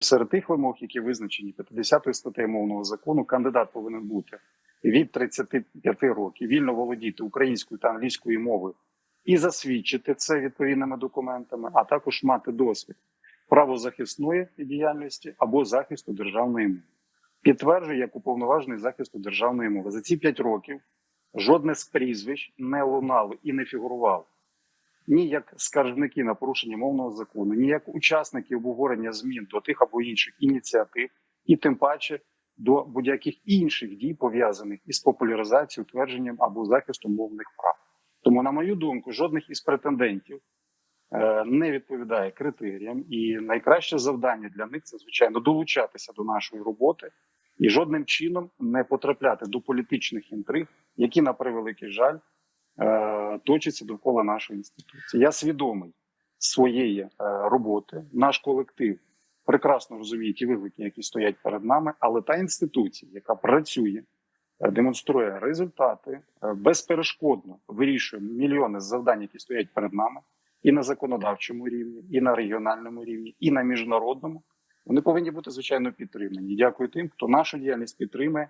Серед тих вимог, які визначені 50 статтею мовного закону, кандидат повинен бути від 35 років, вільно володіти українською та англійською мовою і засвідчити це відповідними документами, а також мати досвід правозахисної діяльності або захисту державної мови. Підтверджую, як уповноважений захисту державної мови. За ці 5 років жодне з прізвищ не лунало і не фігурувало ні як скаржники на порушення мовного закону, ні як учасники обговорення змін до тих або інших ініціатив, і тим паче до будь-яких інших дій пов'язаних із популяризацією, утвердженням або захистом мовних прав. Тому, на мою думку, жодних із претендентів е, не відповідає критеріям, і найкраще завдання для них це звичайно долучатися до нашої роботи і жодним чином не потрапляти до політичних інтриг, які на превеликий жаль е, точаться довкола нашої інституції. Я свідомий своєї е, роботи. Наш колектив прекрасно розуміє ті виклики, які стоять перед нами, але та інституція, яка працює, е, демонструє результати, безперешкодно вирішує мільйони завдань, які стоять перед нами, і на законодавчому рівні, і на регіональному рівні, і на міжнародному. Вони повинні бути звичайно підтримані. Дякую тим, хто нашу діяльність підтримує